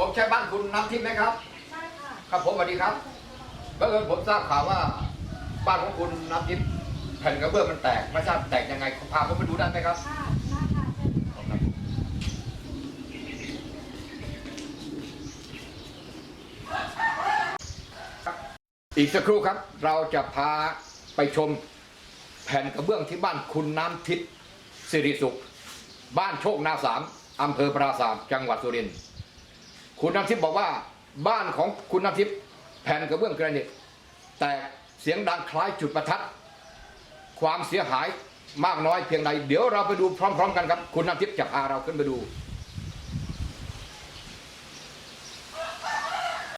ผมใช่บ้านคุณน้ำทิพย์ไหมครับใช่ค่ะครับผมสวัสดีครับบังเอิญผมทราบข่าวว่า บ้านของคุณน้ำทิพย์แผ่นกระเบื้องมันแตกไม่ทราบแตกยังไงพาผมไปดูได้ไหมครับค่ะได้ค่ะเชิญค่ะอีกสักครู่ครับ เราจะพาไปชมแผ่นกระเบื้องที่บ้านคุณน้ำทิพย์สิริสุข บ้านโชคนาสามอำเภอปราสาทจังหวัดสุรินทร์ คุณน้ำทิพย์บอกว่าบ้านของคุณน้ำทิพย์แผ่นกระเบื้องแกรนิตแต่เสียงดังคล้ายจุดประทัด ความเสียหายมากน้อยเพียงใด เดี๋ยวเราไปดูพร้อม ๆ กันครับ คุณน้ำทิพย์จะพาเราขึ้นไปดู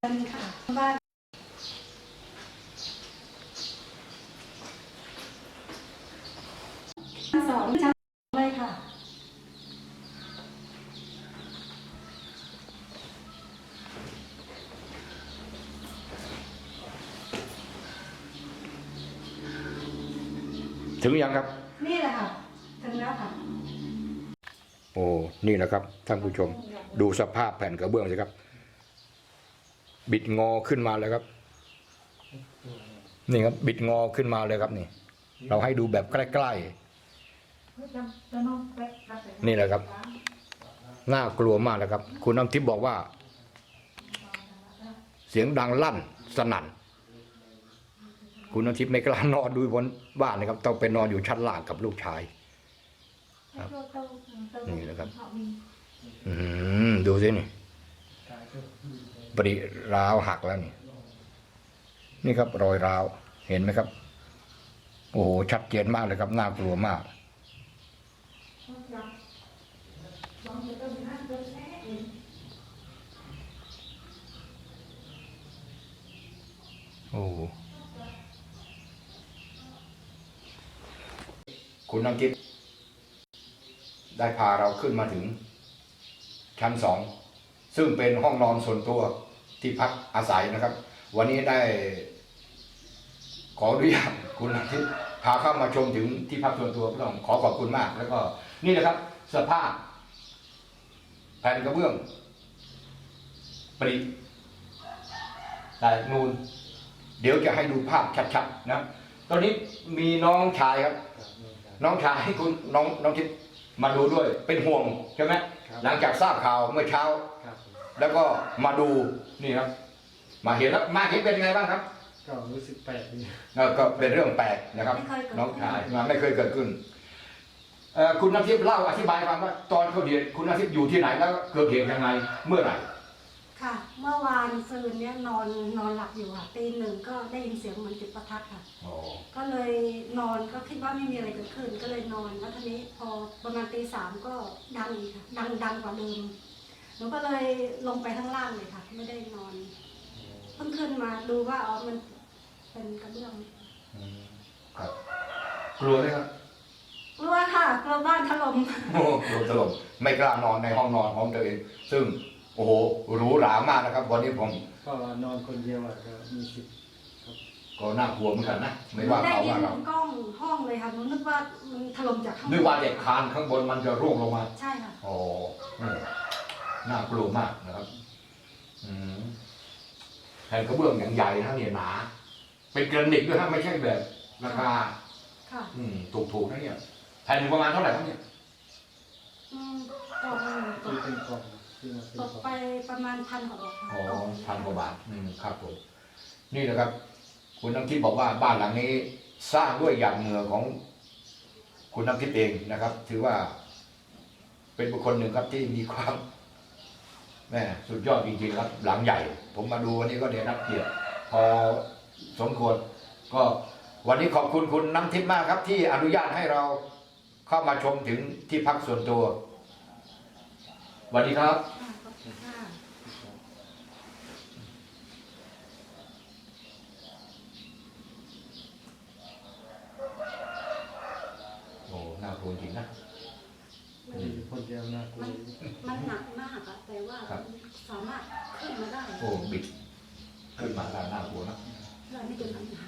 เชิญค่ะบ้านชั้นสองชั้นเลยค่ะ ถึงยังครับ นี่แหละค่ะ ถึงแล้วค่ะ โอ้นี่นะครับท่านผู้ชม ดูสภาพแผ่นกระเบื้องสิครับ บิดงอขึ้นมาเลยครับ นี่ครับ บิดงอขึ้นมาเลยครับนี่ เราให้ดูแบบใกล้ๆนี่แหละครับน่ากลัวมากนะครับ คุณน้ำทิพย์บอกว่า เสียงดังลั่น สนั่น คุณน้ำทิพย์ไม่กล้านอนดูบนบ้านนะครับ ต้องไปนอนอยู่ชั้นล่างกับลูกชาย ครับ นี่แหละครับ อืมดูสินี่ปริราวหักแล้วนี่ นี่ครับรอยราวเห็นไหมครับ โอ้โหชัดเจนมากเลยครับน่ากลัวมากโอ้โห คุณน้ำทิพย์ได้พาเราขึ้นมาถึง ชั้นสองซึ่งเป็นห้องนอนส่วนตัวที่พักอาศัยนะครับ วันนี้ได้ ขออนุญาตคุณอาทิตย์พาเข้ามาชมถึงที่พักส่วนตัวต้องขอขอบคุณมาก แล้วก็ นี่นะครับสภาพแผ่นกระเบื้องปริแต่นูนเดี๋ยวจะให้ดูภาพชัดๆนะ ตอนนี้มีน้องชายครับ น้องชายให้คุณน้องน้องทิพย์มาดูด้วยเป็นห่วงใช่ไหมครับ หลังจากทราบข่าวเมื่อเช้า ครับผมแล้วก็มาดูนี่ครับ มาเห็นแล้วมาเห็นเป็นไงบ้างครับก็รู้สึกแปลกดีเออก็เป็นเรื่องแปลกนะครับ ไม่เคยเกิดขึ้น น้องชายมาไม่เคยเกิดขึ้นเอ่อคุณน้ำทิพย์เล่าอธิบายฟังว่า ตอนเกิดเหตุคุณน้ำทิพย์อยู่ที่ไหนแล้วเกิดเหตุยังไงเมื่อไหร่ ค่ะ เมื่อวานซืนเนี้ยนอนนอนหลับอยู่ค่ะตีหนึ่งก็ได้ยินเสียงเหมือนจุดประทัดค่ะ อ๋อก็เลยนอนก็คิดว่าไม่มีอะไรเกิดขึ้น ก็เลยนอนแล้วทีนี้พอประมาณตีสามก็ดังอีกค่ะดังดังกว่าเดิมหนูก็เลยลงไปข้างล่างเลยค่ะ ไม่ได้นอนเพิ่งขึ้นมาดูว่าอ๋อมันเป็นกระเบื้องอืมครับ กลัวไหมครับกลัวค่ะกลัวบ้านถล่ม โอ้โหถล่มไม่กล้านอนในห้องนอนของตัวเอง ซึ่ง โอ้โหหรู หรามากนะครับ วันนี้ผมก็นอนคนเดียวอะก็มีสิทธิ์ก็น่ากลัวเหมือนกันนะไม่ว่าได้เขายิว่านเรากล้องห้องเลยค่ะหนูนึกว่ามันถล่มจากข้างบนึกว่าเด็กคานข้างบนมันจะร่วงลงมา ใช่ค่ะ โอ้อืมน่ากลัวมากนะครับ อืมแผ่นกระเบื้องอย่างใหญ่นะเนี่ยหนา เป็นแกรนิตด้วยฮะไม่ใช่แบบราคา ค่ะอืม ถูกๆนะเนี่ย แผ่นหนึ่งประมาณเท่าไหร่ครับเนี่ย อืมกล่องหนึ่งตที่กเป็นกล่องที่มาเป็น ตกกล่องไปประมาณพันกว่าบาทค่ะอ๋อกล่องพันกว่าบาทอืมครับผมนี่นะครับ คุณน้ำทิพย์บอกว่าบ้านหลังนี้สร้างด้วยหยาดเหงื่อของ คุณน้ำทิพย์เองนะครับ ถือว่า เป็นบุคคลหนึ่งครับที่มีความแม่สุดยอดจริงๆครับ หลังใหญ่ ผมมาดูวันนี้ก็ได้รับเกียรติพอสมควร ก็วันนี้ขอบคุณคุณน้ำทิพย์มากครับ ที่อนุญาตให้เราเข้ามาชมถึงที่พักส่วนตัว สวัสดีครับค่ะขอบคุณค่ะโอ้น่ากลัวจริงนะ มันมีคนเดียวน่ากลัวมันมันหนักมากอะแต่ว่าครับสามารถขึ้นมาได้โอ้บิดขึ้นมาได้น่ากลัวนะเพื่อไม่จนหาย